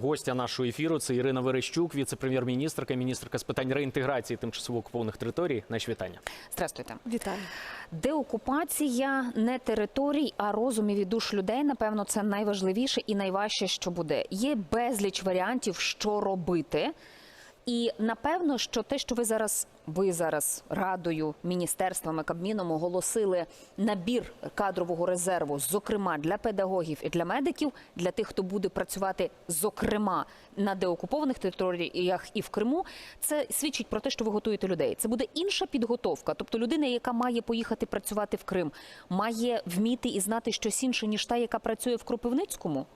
Гостя нашого ефіру це Ірина Верещук, віце-прем'єр-міністрка, міністрка з питань реінтеграції тимчасово окупованих територій. Наші вітання. Здравствуйте. Вітаю. Деокупація не територій, а розумів і душ людей. Напевно, це найважливіше і найважче, що буде. Є безліч варіантів, що робити. І напевно, що те, що ви зараз, ви зараз радою, міністерствами, кабміном оголосили набір кадрового резерву, зокрема для педагогів і для медиків, для тих, хто буде працювати, зокрема на деокупованих територіях і в Криму, це свідчить про те, що ви готуєте людей. Це буде інша підготовка. Тобто людина, яка має поїхати працювати в Крим, має вміти і знати щось інше, ніж та, яка працює в Кропивницькому.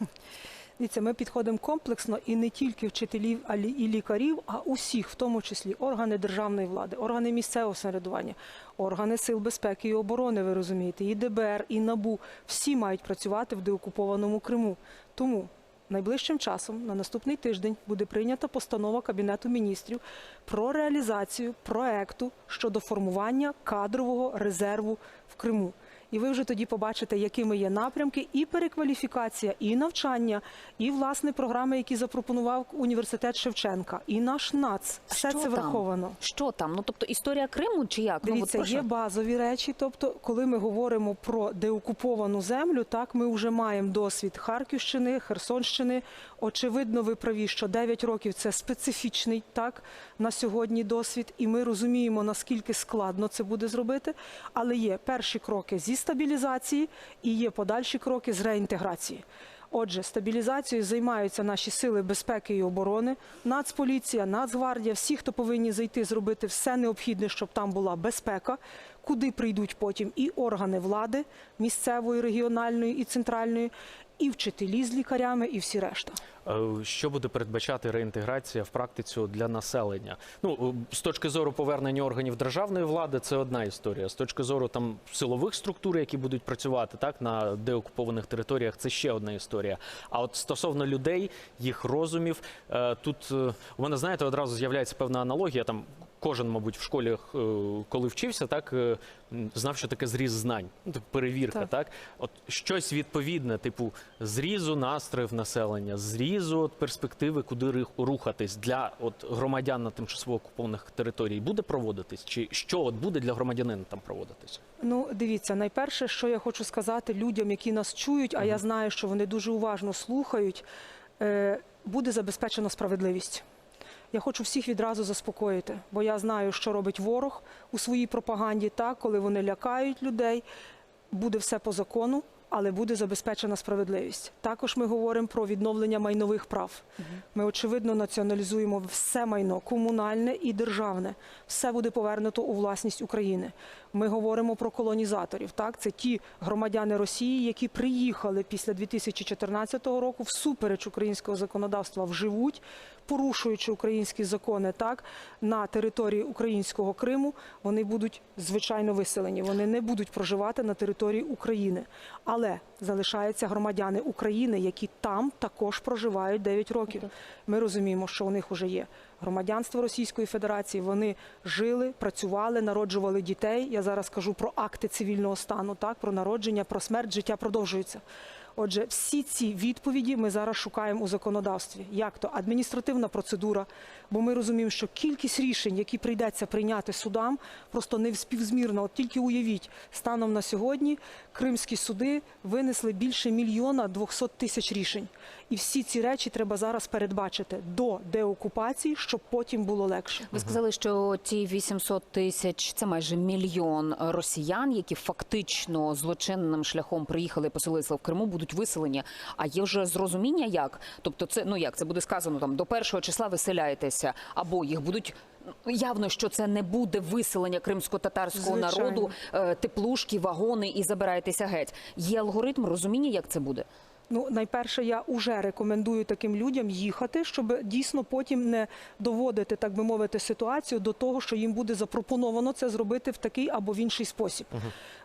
Дивіться, ми підходимо комплексно і не тільки вчителів а і лікарів, а усіх, в тому числі органи державної влади, органи місцевого самоврядування, органи сил безпеки і оборони. Ви розумієте, і ДБР, і НАБУ всі мають працювати в деокупованому Криму. Тому найближчим часом, на наступний тиждень, буде прийнята постанова Кабінету міністрів про реалізацію проекту щодо формування кадрового резерву в Криму. І ви вже тоді побачите, якими є напрямки, і перекваліфікація, і навчання, і власне програми, які запропонував університет Шевченка, і наш НАЦ. Все Що це там? враховано. Що там? Ну тобто історія Криму чи як? Дивіться, ну, от є базові речі. Тобто, коли ми говоримо про деокуповану землю, так ми вже маємо досвід Харківщини, Херсонщини. Очевидно, ви праві, що 9 років це специфічний так на сьогодні досвід, і ми розуміємо наскільки складно це буде зробити. Але є перші кроки зі стабілізації і є подальші кроки з реінтеграції. Отже, стабілізацією займаються наші сили безпеки і оборони, Нацполіція, Нацгвардія, всі, хто повинні зайти, зробити все необхідне, щоб там була безпека, куди прийдуть потім і органи влади місцевої, регіональної і центральної, і вчителі з лікарями, і всі решта. Е, Що буде передбачати реінтеграція в практиці для населення? Ну з точки зору повернення органів державної влади, це одна історія. З точки зору там силових структур, які будуть працювати так на деокупованих територіях, це ще одна історія. А от стосовно людей, їх розумів, е, тут е, у мене знаєте, одразу з'являється певна аналогія. Там кожен, мабуть, в школі, е, коли вчився, так е, знав, що таке зріз знань, ну, типу, перевірка, так. Так. От щось відповідне, типу зрізу настроїв населення, зрізу от перспективи, куди рухатись для от громадян на тимчасово окупованих територій, буде проводитись? Чи що от буде для громадянина там проводитись? Ну, дивіться, найперше, що я хочу сказати людям, які нас чують, а я знаю, що вони дуже уважно слухають, е, буде забезпечена справедливість. Я хочу всіх відразу заспокоїти, бо я знаю, що робить ворог у своїй пропаганді, так, коли вони лякають людей. Буде все по закону, але буде забезпечена справедливість. Також ми говоримо про відновлення майнових прав. Ми очевидно націоналізуємо все майно комунальне і державне. Все буде повернуто у власність України. Ми говоримо про колонізаторів. Так, це ті громадяни Росії, які приїхали після 2014 року всупереч українського законодавства вживуть, порушуючи українські закони, так на території українського Криму. Вони будуть звичайно виселені. Вони не будуть проживати на території України, але залишаються громадяни України, які там також проживають 9 років. Ми розуміємо, що у них вже є громадянство Російської Федерації. Вони жили, працювали, народжували дітей. Я зараз кажу про акти цивільного стану, так про народження, про смерть, життя продовжується. Отже, всі ці відповіді ми зараз шукаємо у законодавстві. Як то адміністративна процедура, бо ми розуміємо, що кількість рішень, які прийдеться прийняти судам, просто не співзмірна. От тільки уявіть, станом на сьогодні кримські суди винесли більше мільйона двохсот тисяч рішень. І всі ці речі треба зараз передбачити до деокупації, щоб потім було легше. Ви сказали, що ті 800 тисяч це майже мільйон росіян, які фактично злочинним шляхом приїхали і поселилися в Криму, будуть виселені. А є вже зрозуміння, як тобто, це ну як це буде сказано там до першого числа виселяєтеся, або їх будуть. ну, Явно, що це не буде виселення кримсько-татарського народу, е, теплушки, вагони і забирайтеся геть. Є алгоритм розуміння, як це буде. Ну, найперше, я вже рекомендую таким людям їхати, щоб дійсно потім не доводити, так би мовити, ситуацію до того, що їм буде запропоновано це зробити в такий або в інший спосіб.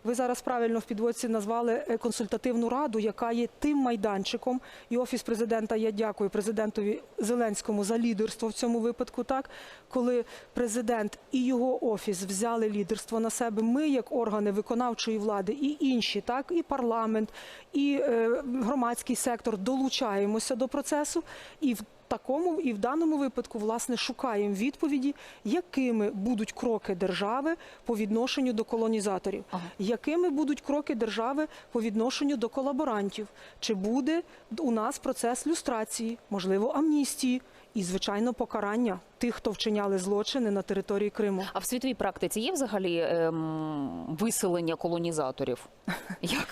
Ви зараз правильно в підводці назвали е, консультативну раду, яка є тим майданчиком, і офіс президента. Я дякую президентові Зеленському за лідерство в цьому випадку. Так, коли президент і його офіс взяли лідерство на себе, ми, як органи виконавчої влади, і інші, так і парламент, і е, громадські громадський сектор долучаємося до процесу і в такому і в даному випадку власне шукаємо відповіді, якими будуть кроки держави по відношенню до колонізаторів, Ага. якими будуть кроки держави по відношенню до колаборантів, чи буде у нас процес люстрації, можливо, амністії і звичайно покарання тих, хто вчиняли злочини на території Криму. А в світовій практиці є взагалі ем, виселення колонізаторів? Як?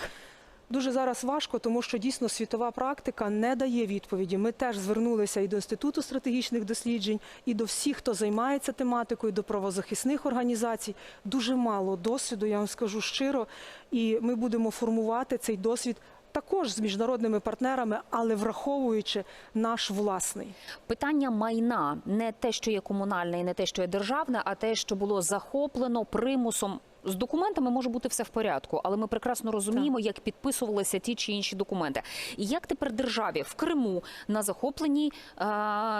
Дуже зараз важко, тому що дійсно світова практика не дає відповіді. Ми теж звернулися і до інституту стратегічних досліджень, і до всіх, хто займається тематикою, до правозахисних організацій. Дуже мало досвіду, я вам скажу щиро. І ми будемо формувати цей досвід також з міжнародними партнерами, але враховуючи наш власний. Питання майна не те, що є комунальне, і не те, що є державне, а те, що було захоплено примусом. З документами може бути все в порядку, але ми прекрасно розуміємо, як підписувалися ті чи інші документи. І як тепер державі в Криму на захопленій е,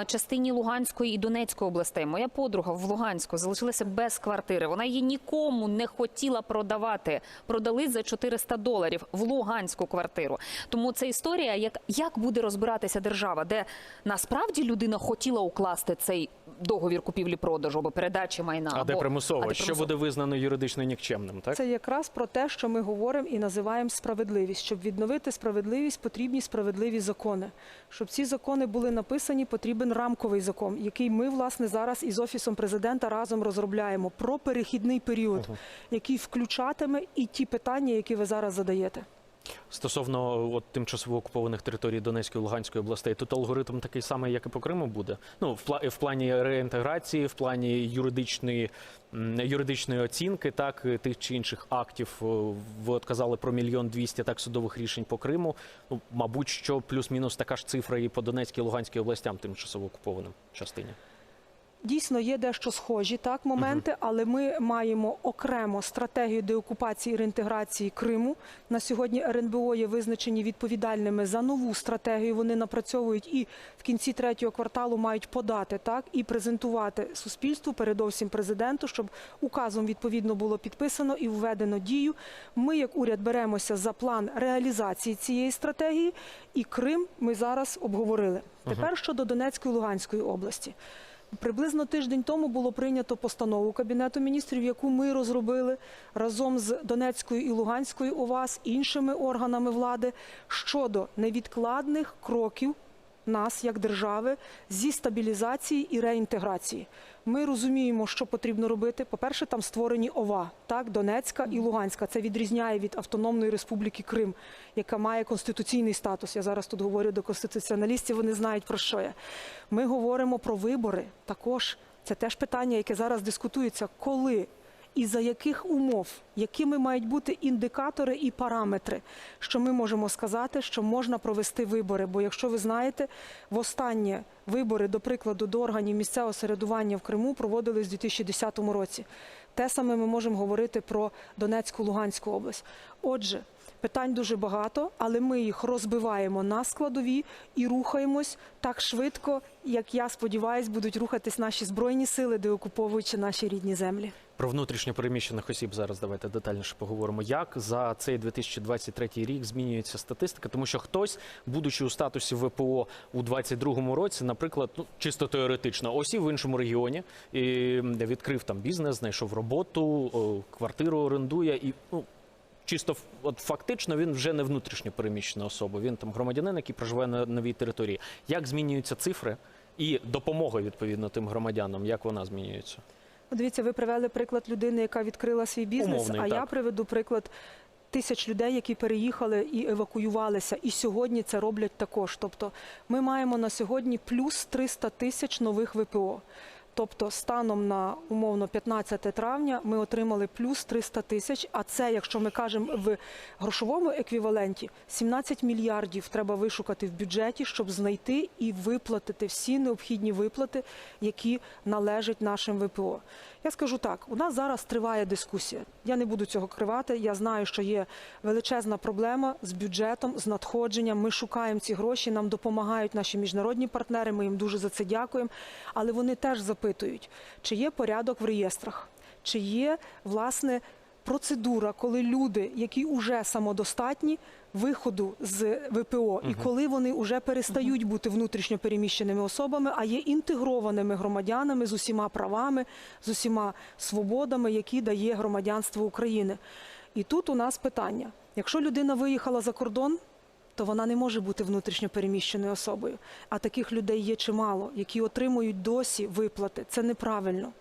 частині Луганської і Донецької областей. Моя подруга в Луганську залишилася без квартири. Вона її нікому не хотіла продавати. Продали за 400 доларів в Луганську квартиру. Тому це історія, як, як буде розбиратися держава, де насправді людина хотіла укласти цей договір купівлі-продажу або передачі майна. А де примусово? а де Що буде визнано юридично нікчемним? Так Це якраз про те, що ми говоримо і називаємо справедливість. Щоб відновити справедливість, потрібні справедливі закони. Щоб ці закони були написані, потрібен рамковий закон, який ми власне зараз із офісом президента разом розробляємо про перехідний період, який включатиме і ті питання, які ви зараз задаєте. Стосовно от, тимчасово окупованих територій Донецької і Луганської областей, тут алгоритм такий самий, як і по Криму буде. Ну, в, в плані реінтеграції, в плані юридичної, юридичної оцінки, так, е, тих чи інших актів. Ви от казали про мільйон двісті так судових рішень по Криму. Ну, мабуть, що плюс-мінус така ж цифра і по Донецькій і Луганській областям тимчасово окупованим частині. Дійсно, є дещо схожі так моменти, але ми маємо окремо стратегію деокупації і реінтеграції Криму. На сьогодні РНБО є визначені відповідальними за нову стратегію. Вони напрацьовують і в кінці третього кварталу мають подати так і презентувати суспільству, передовсім президенту, щоб указом відповідно було підписано і введено дію. Ми, як уряд, беремося за план реалізації цієї стратегії, і Крим ми зараз обговорили. Тепер щодо Донецької і Луганської області. Приблизно тиждень тому було прийнято постанову Кабінету міністрів, яку ми розробили разом з Донецькою і Луганською ОВАС, іншими органами влади щодо невідкладних кроків нас як держави зі стабілізації і реінтеграції. Ми розуміємо, що потрібно робити. По-перше, там створені ОВА, так, Донецька і Луганська. Це відрізняє від Автономної Республіки Крим, яка має конституційний статус. Я зараз тут говорю до конституціоналістів, вони знають про що я. Ми говоримо про вибори також. Це теж питання, яке зараз дискутується, коли і за яких умов, якими мають бути індикатори і параметри, що ми можемо сказати, що можна провести вибори. Бо якщо ви знаєте, востаннє вибори, до прикладу, до органів місцевого середування в Криму проводились у 2010 році. Те саме ми можемо говорити про Донецьку, Луганську область. Отже, питань дуже багато, але ми їх розбиваємо на складові і рухаємось так швидко, як я сподіваюся, будуть рухатись наші збройні сили, деокуповуючи наші рідні землі. Про внутрішньо переміщених осіб зараз давайте детальніше поговоримо. Як за цей 2023 рік змінюється статистика? Тому що хтось, будучи у статусі ВПО у 2022 році, наприклад, ну чисто теоретично, осів в іншому регіоні і відкрив там бізнес, знайшов роботу, квартиру орендує і ну. Чисто от фактично він вже не внутрішньо переміщена особа. Він там громадянин, який проживає на новій території. Як змінюються цифри і допомога відповідно тим громадянам? Як вона змінюється? Ну, Дивіться, ви привели приклад людини, яка відкрила свій бізнес. Умовний, а я приведу приклад тисяч людей, які переїхали і евакуювалися, і сьогодні це роблять також. Тобто, ми маємо на сьогодні плюс 300 тисяч нових ВПО. Тобто, станом на умовно 15 травня ми отримали плюс 300 тисяч. А це, якщо ми кажемо в грошовому еквіваленті, 17 мільярдів треба вишукати в бюджеті, щоб знайти і виплатити всі необхідні виплати, які належать нашим ВПО. Я скажу так: у нас зараз триває дискусія. Я не буду цього кривати. Я знаю, що є величезна проблема з бюджетом, з надходженням. Ми шукаємо ці гроші. Нам допомагають наші міжнародні партнери. Ми їм дуже за це дякуємо. Але вони теж запитують, чи є порядок в реєстрах, чи є власне процедура, коли люди, які вже самодостатні, виходу з ВПО, і коли вони вже перестають бути внутрішньо переміщеними особами, а є інтегрованими громадянами з усіма правами, з усіма свободами, які дає громадянство України. І тут у нас питання: якщо людина виїхала за кордон, то вона не може бути внутрішньо переміщеною особою. А таких людей є чимало, які отримують досі виплати. Це неправильно.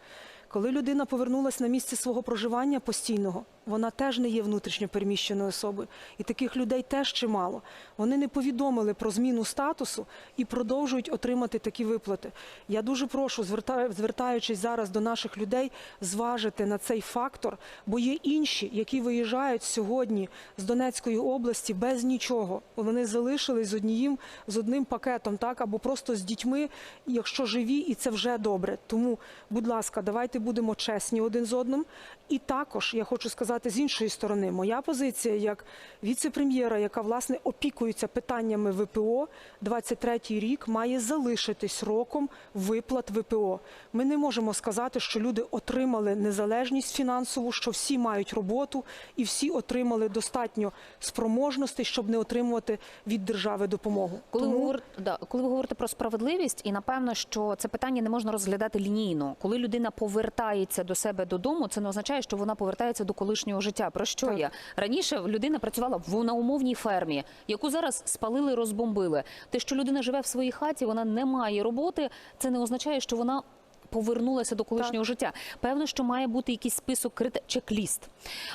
Коли людина повернулася на місце свого проживання постійного, вона теж не є внутрішньо переміщеною особою. І таких людей теж чимало. Вони не повідомили про зміну статусу і продовжують отримати такі виплати. Я дуже прошу, звертаючись зараз до наших людей, зважити на цей фактор, бо є інші, які виїжджають сьогодні з Донецької області без нічого. Вони залишились з однією з одним пакетом, так або просто з дітьми, якщо живі, і це вже добре. Тому, будь ласка, давайте будемо чесні один з одним. І також я хочу сказати з іншої сторони, моя позиція як віце-прем'єра, яка власне опікується питаннями ВПО, 23-й рік має залишитись роком виплат ВПО. Ми не можемо сказати, що люди отримали незалежність фінансову, що всі мають роботу і всі отримали достатньо спроможностей, щоб не отримувати від держави допомогу. Коли, Тому- ви говорите, да, коли ви говорите про справедливість, і напевно, що це питання не можна розглядати лінійно. Коли людина повертається до себе додому, це не означає, що вона повертається до колишнього життя. Про що Так. я раніше людина працювала в на умовній фермі, яку зараз спалили, розбомбили. Те, що людина живе в своїй хаті, вона не має роботи. Це не означає, що вона. Повернулася до колишнього життя. Певно, що має бути якийсь список крит... чек-ліст.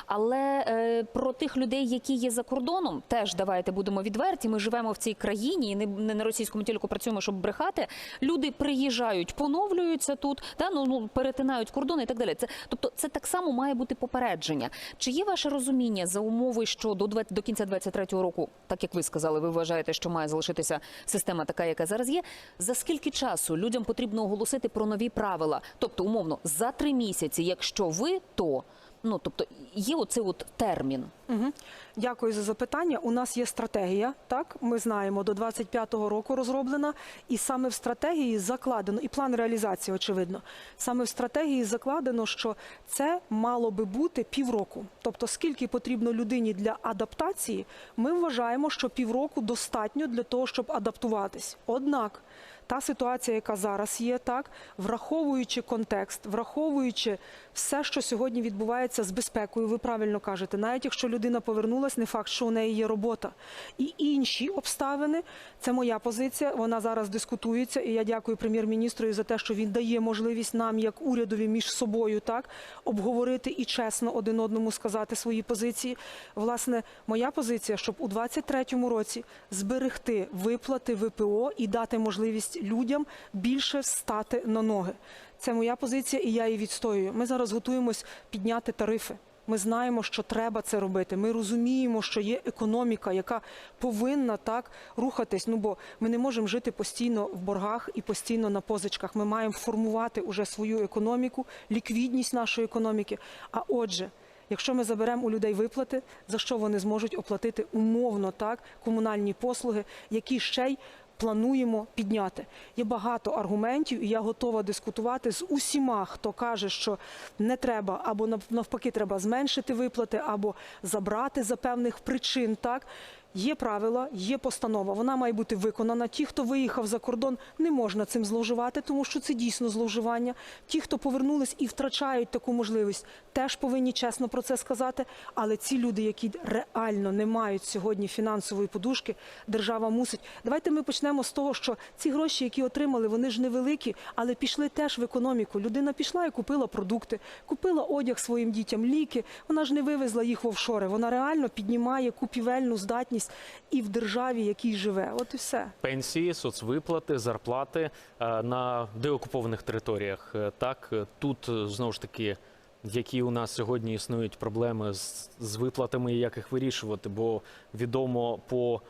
Але е, про тих людей, які є за кордоном, теж давайте будемо відверті. Ми живемо в цій країні і не, не на російському телеку працюємо, щоб брехати. Люди приїжджають, поновлюються тут, та ну, ну перетинають кордони і так далі. Це тобто, це так само має бути попередження. Чи є ваше розуміння за умови, що до 20, до кінця 23-го року, так як ви сказали, ви вважаєте, що має залишитися система така, яка зараз є? За скільки часу людям потрібно оголосити про нові правила? Тобто, умовно, за три місяці, якщо ви, то ну тобто є оцей от термін. Угу. Дякую за запитання. У нас є стратегія, так ми знаємо, до 25-го року розроблена, і саме в стратегії закладено, і план реалізації, очевидно. Саме в стратегії закладено, що це мало би бути півроку. Тобто, скільки потрібно людині для адаптації, ми вважаємо, що півроку достатньо для того, щоб адаптуватись. Однак. Та ситуація, яка зараз є, так враховуючи контекст, враховуючи все, що сьогодні відбувається з безпекою, ви правильно кажете, навіть якщо людина повернулась, не факт, що у неї є робота. І інші обставини, це моя позиція. Вона зараз дискутується. І я дякую прем'єр-міністру за те, що він дає можливість нам, як урядові, між собою так обговорити і чесно один одному сказати свої позиції. Власне, моя позиція, щоб у 23-му році зберегти виплати ВПО і дати можливість людям більше стати на ноги. Це моя позиція, і я її відстоюю. Ми зараз готуємось підняти тарифи. Ми знаємо, що треба це робити. Ми розуміємо, що є економіка, яка повинна так рухатись. Ну бо ми не можемо жити постійно в боргах і постійно на позичках. Ми маємо формувати уже свою економіку, ліквідність нашої економіки. А отже. Якщо ми заберемо у людей виплати, за що вони зможуть оплатити умовно так комунальні послуги, які ще й плануємо підняти. Є багато аргументів, і я готова дискутувати з усіма, хто каже, що не треба або навпаки треба зменшити виплати, або забрати за певних причин. Так є правила, є постанова. Вона має бути виконана. Ті, хто виїхав за кордон, не можна цим зловживати, тому що це дійсно зловживання. Ті, хто повернулись і втрачають таку можливість, теж повинні чесно про це сказати. Але ці люди, які реально не мають сьогодні фінансової подушки, держава мусить. Давайте ми почнемо з того, що ці гроші, які отримали, вони ж невеликі, але пішли теж в економіку. Людина пішла і купила продукти, купила одяг своїм дітям, ліки. Вона ж не вивезла їх в офшори. Вона реально піднімає купівельну здатність і в державі, якій живе. От і все. Пенсії, соцвиплати, зарплати е, на деокупованих територіях. Е, Так, е, тут знову ж таки, які у нас сьогодні існують проблеми з, з виплатами і як їх вирішувати, бо відомо по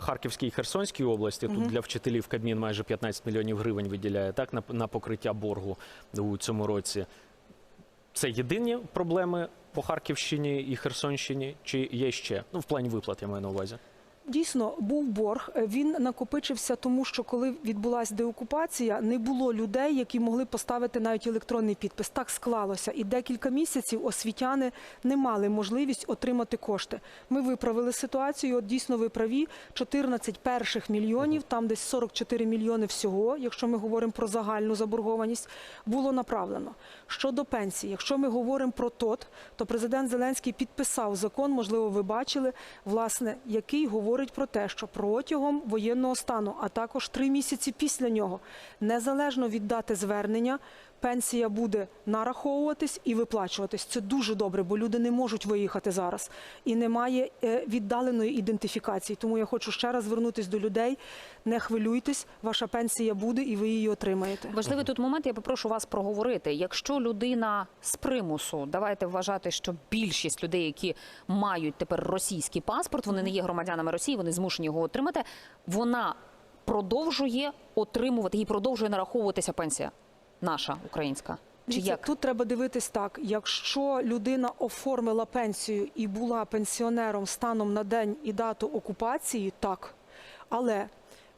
Харківській і Херсонській області тут для вчителів Кабмін майже 15 мільйонів гривень виділяє так на, на покриття боргу у цьому році. Це єдині проблеми по Харківщині і Херсонщині, чи є ще? Ну, в плані виплат я маю на увазі. Дійсно, був борг. Він накопичився, тому що коли відбулася деокупація, не було людей, які могли поставити навіть електронний підпис. Так склалося. І декілька місяців освітяни не мали можливість отримати кошти. Ми виправили ситуацію. От дійсно ви праві. 14 перших мільйонів, там десь 44 мільйони всього, якщо ми говоримо про загальну заборгованість, було направлено. Щодо пенсії, якщо ми говоримо про ТОТ, то президент Зеленський підписав закон, можливо, ви бачили, власне, який говорить про те, що протягом воєнного стану, а також три місяці після нього, незалежно від дати звернення, пенсія буде нараховуватись і виплачуватись. Це дуже добре, бо люди не можуть виїхати зараз і немає е, віддаленої ідентифікації. Тому я хочу ще раз звернутися до людей. Не хвилюйтесь, ваша пенсія буде і ви її отримаєте. Важливий тут момент, я попрошу вас проговорити. Якщо людина з примусу, давайте вважати, що більшість людей, які мають тепер російський паспорт, вони не є громадянами Росії, вони змушені його отримати. Вона продовжує отримувати, їй продовжує нараховуватися пенсія наша українська. Чи як? Тут треба дивитись так: якщо людина оформила пенсію і була пенсіонером станом на день і дату окупації, так. Але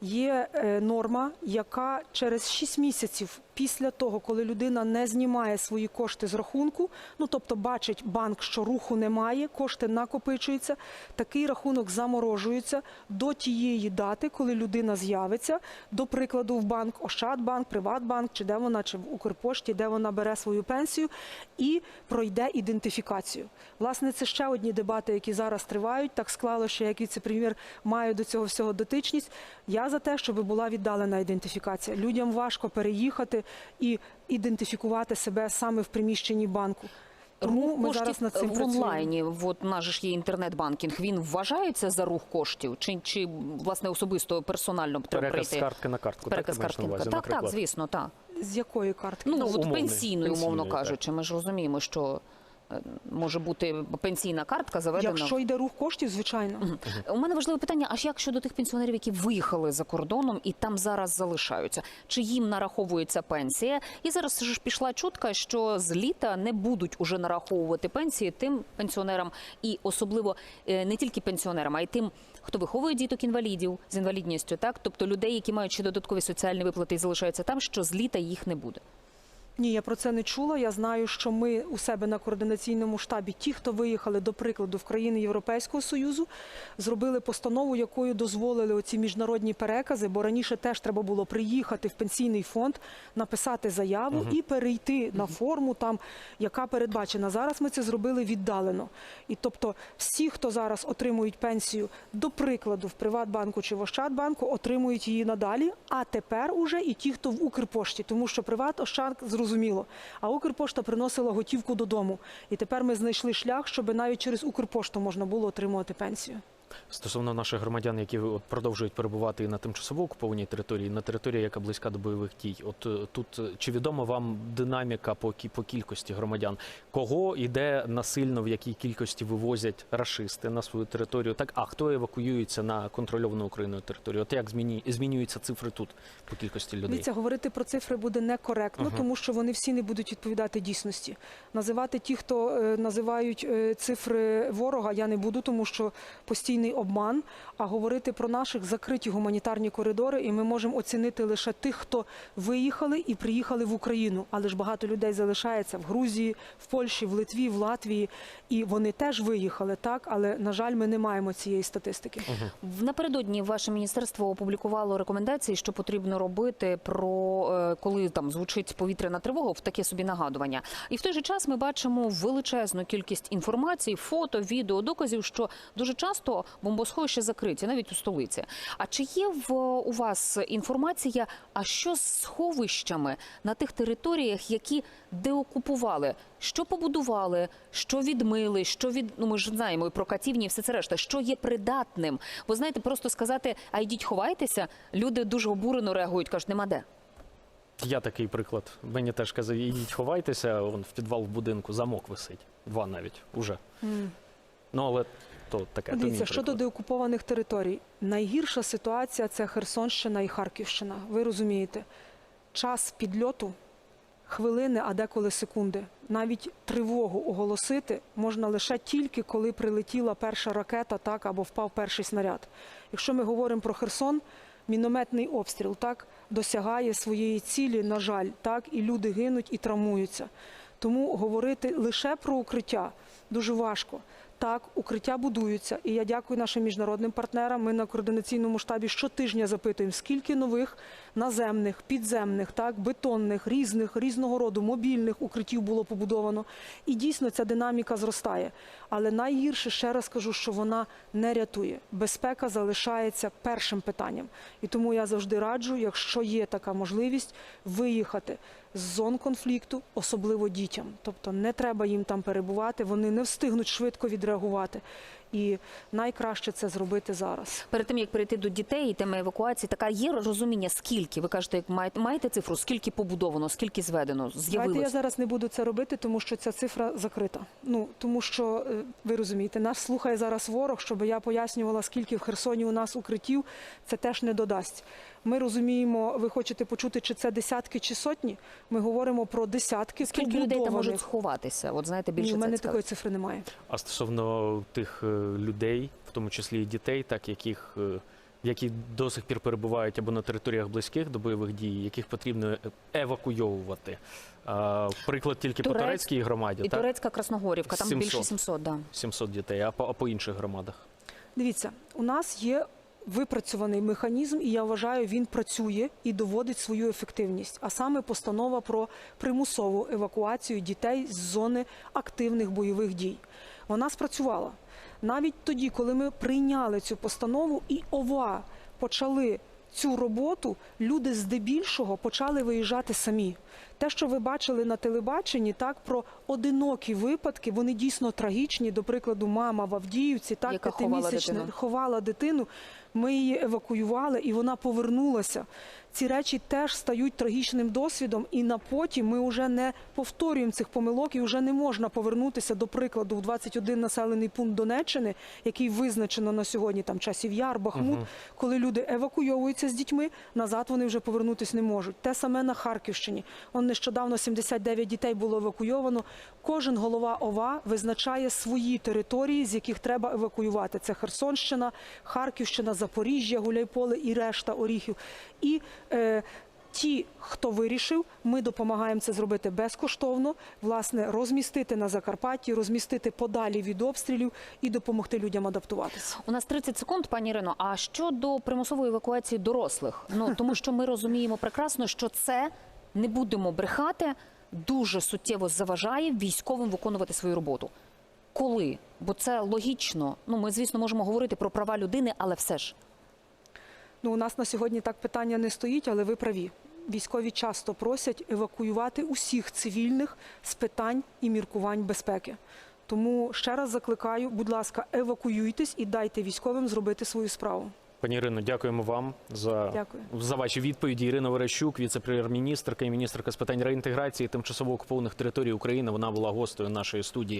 є е, норма, яка через 6 місяців після того, коли людина не знімає свої кошти з рахунку, ну тобто бачить банк, що руху немає, кошти накопичуються, такий рахунок заморожується до тієї дати, коли людина з'явиться, до прикладу, в банк Ощадбанк, Приватбанк, чи де вона, чи в Укрпошті, де вона бере свою пенсію, і пройде ідентифікацію. Власне, це ще одні дебати, які зараз тривають. Так склало, що як віце-прем'єр має до цього всього дотичність. Я за те, щоб була віддалена ідентифікація. Людям важко переїхати і ідентифікувати себе саме в приміщенні банку. Тому рух ми коштів зараз над цим в онлайні. От у нас ж є інтернет-банкінг. Він вважається за рух коштів, чи, чи власне особисто персонально треба Переказ з прийти? картки на картку. Переказ так, картки на картки. увазі, Так, так, звісно, так. З якої картки? Ну, Ну, от умовний, пенсійної, умовно пенсійною, так. кажучи, ми ж розуміємо, що е, може бути пенсійна картка заведена. Якщо йде рух коштів, звичайно. У мене важливе питання: аж як щодо тих пенсіонерів, які виїхали за кордоном і там зараз залишаються? Чи їм нараховується пенсія? І зараз ж пішла чутка, що з літа не будуть уже нараховувати пенсії тим пенсіонерам, і особливо е, не тільки пенсіонерам, а й тим, хто виховує діток інвалідів з інвалідністю, так тобто людей, які мають ще додаткові соціальні виплати і залишаються там, що з літа їх не буде. Ні, я про це не чула. Я знаю, що ми у себе на координаційному штабі, ті, хто виїхали до прикладу в країни Європейського союзу, зробили постанову, якою дозволили оці міжнародні перекази, бо раніше теж треба було приїхати в пенсійний фонд, написати заяву і перейти на форму, там яка передбачена. Зараз ми це зробили віддалено. І тобто, всі, хто зараз отримують пенсію, до прикладу, в Приватбанку чи в Ощадбанку, отримують її надалі. А тепер уже і ті, хто в Укрпошті, тому що Приват Ощад зрозуміло. А Укрпошта приносила готівку додому. І тепер ми знайшли шлях, щоб навіть через Укрпошту можна було отримувати пенсію. Стосовно наших громадян, які от продовжують перебувати на тимчасово окупованій території, на території, яка близька до бойових дій. От е, тут е, чи відома вам динаміка по кі- по кількості громадян? Кого і де насильно в якій кількості вивозять рашисти на свою територію? Так, а хто евакуюється на контрольовану Україною територію? От як зміні змінюються цифри тут по кількості людей? Дивіться, говорити про цифри буде некоректно, тому що вони всі не будуть відповідати дійсності. Називати ті, хто е, називають е, цифри ворога, я не буду, тому що постійний обман. А говорити про наших закриті гуманітарні коридори, і ми можемо оцінити лише тих, хто виїхали і приїхали в Україну. Але ж багато людей залишається в Грузії, в Польщі, в Литві, в Латвії, і вони теж виїхали, так. Але на жаль, ми не маємо цієї статистики. В- Напередодні ваше міністерство опублікувало рекомендації, що потрібно робити про е, коли там звучить повітряна тривога, в таке собі нагадування. І в той же час ми бачимо величезну кількість інформації, фото, відео, доказів, що дуже часто бомбосховища закриті, навіть у столиці. А чи є в у вас інформація? А що з сховищами на тих територіях, які деокупували? Що побудували, що відмили, що від ну ми ж знаємо і про катівні, і все це решта, що є придатним? Бо знаєте, просто сказати, а йдіть ховайтеся, люди дуже обурено реагують, кажуть, нема де. Я такий приклад. Мені теж казав, ідіть ховайтеся, вон в підвал в будинку замок висить. Два навіть уже. Ну але то таке. то Дивіться, щодо деокупованих територій, найгірша ситуація це Херсонщина і Харківщина. Ви розумієте, час підльоту хвилини, а деколи секунди. Навіть тривогу оголосити можна лише тільки коли прилетіла перша ракета, так або впав перший снаряд. Якщо ми говоримо про Херсон, мінометний обстріл так досягає своєї цілі, на жаль, так і люди гинуть і травмуються. Тому говорити лише про укриття дуже важко. Так, укриття будуються, і я дякую нашим міжнародним партнерам. Ми на координаційному штабі щотижня запитуємо, скільки нових наземних, підземних, так бетонних, різних, різного роду мобільних укриттів було побудовано. І дійсно ця динаміка зростає. Але найгірше ще раз кажу, що вона не рятує. Безпека залишається першим питанням. І тому я завжди раджу, якщо є така можливість, виїхати з зон конфлікту, особливо дітям. Тобто не треба їм там перебувати, вони не встигнуть швидко відреагувати. І найкраще це зробити зараз. Перед тим як перейти до дітей і теми евакуації, така є розуміння, скільки ви кажете, як маєте маєте цифру, скільки побудовано, скільки зведено, З'явилось я зараз не буду це робити, тому що ця цифра закрита. Ну тому що е, ви розумієте, нас слухає зараз ворог, щоб я пояснювала, скільки в Херсоні у нас укриттів, це теж не додасть. Ми розуміємо, ви хочете почути, чи це десятки чи сотні. Ми говоримо про десятки Скільки людей там можуть сховатися? От знаєте, Ні, більше у мене це такої цифри немає. А стосовно тих е, людей, в тому числі і дітей, так яких е, які до сих пір перебувають або на територіях близьких до бойових дій, яких потрібно евакуйовувати. Приклад тільки по турецькій громаді, І так Турецька Красногорівка, там 700. більше 700, да. 700 дітей, а по, а по інших громадах. Дивіться, у нас є випрацьований механізм, і я вважаю, він працює і доводить свою ефективність. А саме постанова про примусову евакуацію дітей з зони активних бойових дій. Вона спрацювала навіть тоді, коли ми прийняли цю постанову, і ОВА почали цю роботу, люди здебільшого почали виїжджати самі. Те, що ви бачили на телебаченні, так про одинокі випадки, вони дійсно трагічні. До прикладу, мама в Авдіївці, так Яка ховала п'ятимісячна дитину. ховала дитину. Ми її евакуювали, і вона повернулася. Ці речі теж стають трагічним досвідом, і на потім ми вже не повторюємо цих помилок, і вже не можна повернутися до прикладу в 21 населений пункт Донеччини, який визначено на сьогодні там часів Яр, Бахмут, коли люди евакуйовуються з дітьми, назад вони вже повернутися не можуть. Те саме на Харківщині. Он нещодавно 79 дітей було евакуйовано. Кожен голова ОВА визначає свої території, з яких треба евакуювати. Це Херсонщина, Харківщина, Запоріжжя, Гуляйполе і решта Оріхів. І е, Ті, хто вирішив, ми допомагаємо це зробити безкоштовно, власне, розмістити на Закарпатті, розмістити подалі від обстрілів і допомогти людям адаптуватися. У нас 30 секунд, пані Ірино. А щодо примусової евакуації дорослих? Ну тому що ми розуміємо прекрасно, що це не будемо брехати, дуже суттєво заважає військовим виконувати свою роботу. Коли? Бо це логічно. Ну ми, звісно, можемо говорити про права людини, але все ж. Ну, у нас на сьогодні так питання не стоїть, але ви праві. Військові часто просять евакуювати усіх цивільних з питань і міркувань безпеки. Тому ще раз закликаю, будь ласка, евакуюйтесь і дайте військовим зробити свою справу. Пані Ірино, дякуємо вам за, Дякую. за ваші відповіді. Ірина Верещук, віце-прем'єр-міністрка і міністрка з питань реінтеграції тимчасово окупованих територій України. Вона була гостею нашої студії.